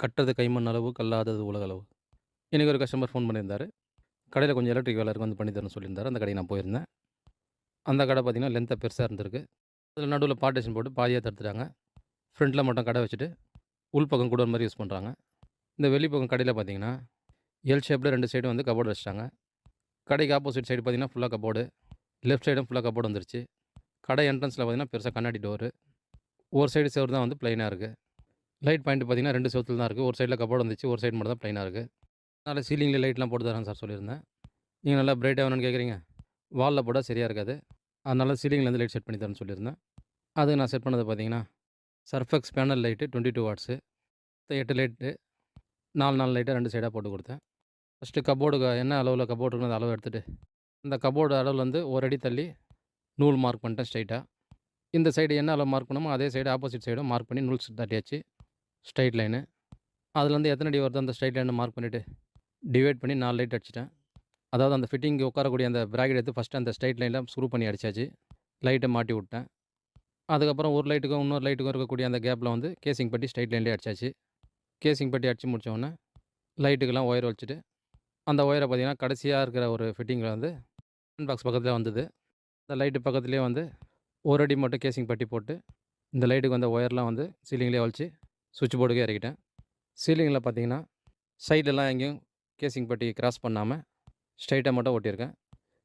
கட்டுறது கைமண் அளவு, கல்லாதது உலகளவு இன்றைக்கி எனக்கு ஒரு கஸ்டமர் ஃபோன் பண்ணியிருந்தாரு. கடையில் கொஞ்சம் எலக்ட்ரிக் வேலை வந்து பண்ணி தரேன்னு சொல்லியிருந்தாரு. அந்த கடையை நான் போயிருந்தேன். அந்த கடை பார்த்தீங்கன்னா, லென்த்தாக பெருசாக இருந்திருக்கு. அதில் நடுவில் பார்ட்டிஷன் போட்டு பாதியாக தடுத்துட்டாங்க. ஃப்ரண்ட்டில் மட்டும் கடை வச்சுட்டு, உள்பக்கம் கூட மாதிரி யூஸ் பண்ணுறாங்க இந்த வெளிப்பக்கம் கடையில் பார்த்தீங்கன்னா, எல் ஷேப்பில் ரெண்டு சைடும் வந்து கபோர்டு வச்சுட்டாங்க. கடைக்கு ஆப்போசிட் சைடு பார்த்தீங்கன்னா, ஃபுல்லாக கபோர்டு லெஃப்ட் சைடும் ஃபுல்லாக கபோர்டு வந்துருச்சு. கடை என்ட்ரன்ஸில் பார்த்தீங்கன்னா, பெருசாக கண்ணாடி டோரு. ஒரு சைடு சேர் தான் வந்து ப்ளைனாக இருக்குது லைட் பாயிண்ட் பார்த்தீங்கன்னா, 2 செவுத்துல தான் இருக்குது ஒரு சைடில் கபோர்டு வந்துச்சு. ஒரு சைடு மட்டும் தான் ப்ளைனாக இருக்குது அதனால சீலிங்கில் லைட்லாம் போட்டு தரேன் சார் சொல்லியிருந்தேன். நீங்கள் நல்லா பிரைட்டா வேணும்னு கேட்குறீங்க. வாலில் போட சரியாக இருக்காது. அதனால் சீலிங்லேருந்து லைட் செட் பண்ணி தரேன்னு சொல்லியிருந்தேன். அது நான் செட் பண்ணது பார்த்தீங்கன்னா, சர்ஃபெக்ஸ் பேனல் லைட்டு 22 வாட்ஸு. எட்டு லைட்டு நாலு நாலு லைட்டாக ரெண்டு சைடாக போட்டு கொடுத்தேன் ஃபர்ஸ்ட்டு கப்போர்டுக்கு என்ன அளவில் கபோர்டு இருக்கணும் அந்த அளவு இந்த அந்த அளவில் அளவுலேருந்து ஒரு அடி தள்ளி நூல் மார்க் பண்ணிட்டேன் ஸ்ட்ரைட்டாக இந்த சைடு என்ன அளவு மார்க் பண்ணோமோ, அதே சைடு ஆப்போசிட் சைடும் மார்க் பண்ணி நூல் தட்டியாச்சு. Straight line. அதுலேருந்து எத்தனை அடி வருதோ அந்த ஸ்ட்ரைட் லைனை மார்க் பண்ணிட்டு, டிவைட் பண்ணி நாலு லைட் அடிச்சிட்டேன் அதாவது அந்த ஃபிட்டிங்க்கு உட்காரக்கூடிய அந்த ப்ராக்கெட் எடுத்து ஃபர்ஸ்ட்டு அந்த ஸ்ட்ரைட் லைனில் ஸ்க்ரூ பண்ணி அடிச்சாச்சு. லைட்டை மாட்டி விட்டேன். அதுக்கப்புறம் ஒரு லைட்டுக்கும், இன்னொரு லைட்டுக்கும் இருக்கக்கூடிய அந்த கேப்பில் வந்து கேசிங் பட்டி ஸ்ட்ரைட் லைன்லயே அடிச்சாச்சு. கேசிங் பட்டி அடித்து முடித்தோடனே லைட்டுக்கெலாம் லைட்டுக்கெல்லாம் ஒயர் வச்சுட்டு, அந்த ஒயரை பார்த்தீங்கன்னா, கடைசியாக இருக்கிற ஒரு ஃபிட்டிங்கில் வந்து அயர்ன் பாக்ஸ் பக்கத்தில் வந்தது. அந்த லைட்டு பக்கத்துலேயே வந்து ஒரு அடி மட்டும் கேசிங் பட்டி போட்டு, இந்த லைட்டுக்கு வந்த ஒயர்லாம் வந்து சீலிங்லேயே வலிச்சு, சுவிட்ச் போர்டுக்கே இறக்கிட்டேன். சீலிங்கில் பார்த்தீங்கன்னா, சைடெல்லாம் எங்கேயும் கேசிங் பட்டி கிராஸ் பண்ணாமல் ஸ்ட்ரைட்டாக மட்டும் ஒட்டியிருக்கேன்.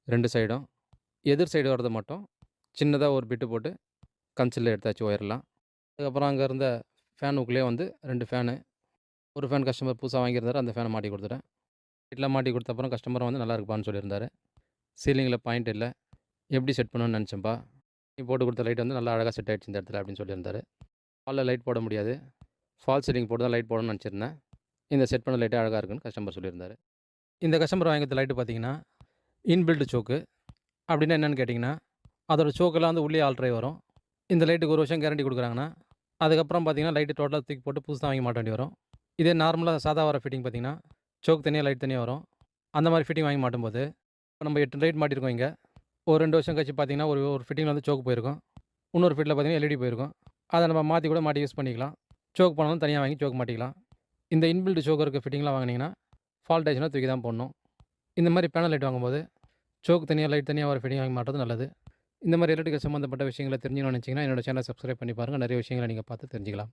ரெண்டு சைடும். எதிர் சைடு வரதை மட்டும் சின்னதாக ஒரு பிட்டு போட்டு, கன்சிலில் எடுத்தாச்சு ஒயர்லாம். அதுக்கப்புறம் அங்கே இருந்த ஃபேன் வந்து ரெண்டு ஃபேனு. ஒரு ஃபேன் கஸ்டமர் புதுசாக வாங்கியிருந்தார் அந்த ஃபேனை மாட்டி கொடுத்துட்டேன் வீட்டில் மாட்டி கொடுத்த அப்புறம் கஸ்டமர் வந்து நல்லா இருக்குப்பான்னு சொல்லியிருந்தாரு. சீலிங்கில் பாயிண்ட் இல்லை எப்படி செட் பண்ணணும்னு நெனச்சேன்ப்பா. நீ போட்டு கொடுத்த லைட் வந்து நல்லா அழகாக செட் ஆகிடுச்சு இந்த இடத்துல அப்படின்னு சொல்லியிருந்தாரு. ஹாலில் லைட் போட முடியாது. ஃபால்ஸ் சீலிங் போட்டு தான் லைட் போடணும்னு நினச்சிருந்தேன் இந்த செட் பண்ண லைட்டே அழகாக இருக்குன்னு கஸ்டமர் சொல்லியிருந்தாரு. இந்த கஸ்டமர் வாங்கி லைட்டு பார்த்தீங்கன்னா, இன்பில்ட் சோக்கு. அப்படின்னா என்னென்னு கேட்டிங்கன்னா அதோட சோக்கெல்லாம் வந்து உள்ளே ஆல்ட்ரை வரும். இந்த லைட்டுக்கு ஒரு வருஷம் கேரண்டி கொடுக்குறாங்கன்னா அதுக்கப்புறம் பார்த்தீங்கன்னா, லைட்டு டோட்டலாக தூக்கி போட்டு புதுசாக வாங்கி மாட்ட வேண்டி வரும். இதே நார்மலாக சாதா வர ஃபிட்டிங் பார்த்தீங்கன்னா, சோக் தனியாக லைட் தனியாக வரும். அந்த மாதிரி ஃபிட்டிங் வாங்கி மாட்டும்போது, நம்ம எட்டு லைட் மாட்டியிருக்கோம் இங்கே ஒரு ரெண்டு வருஷம் கழிச்சு பார்த்தீங்கன்னா, ஒரு ஒரு ஃபிட்டிங்கில் வந்து சோக்கு போயிருக்கும். இன்னொரு ஃபிட்டில் பார்த்தீங்கன்னா, எல்இடி போயிருக்கும். அதை நம்ம மாற்றி கூட மாட்டி யூஸ் பண்ணிக்கலாம். சோக் போனாலும் தனியாக வாங்கி சோக் மாட்டிக்கலாம். இந்த இன்பில்டு சோக் இருக்க ஃபிட்டிங்லாம் வாங்கினீங்கன்னா ஃபால்ட் ஆயிடுச்சுன்னா தூக்கி தான் போடணும். இந்த மாதிரி பேனல் லைட் வாங்கும்போது, சோக் தனியாக லைட் தனியாக ஒரு ஃபிட்டிங் வாங்கி மாட்டுறது நல்லது. இந்த மாதிரி எலக்ட்ரிக்கல் சம்மந்தப்பட்ட விஷயங்களை தெரிஞ்சுக்கணும்னு நினச்சிங்கன்னா என்னோட சேனலை சப்ஸ்கிரைப் பண்ணி பாருங்கள் நிறைய விஷயங்களை நீங்கள் பார்த்து தெரிஞ்சுக்கலாம்.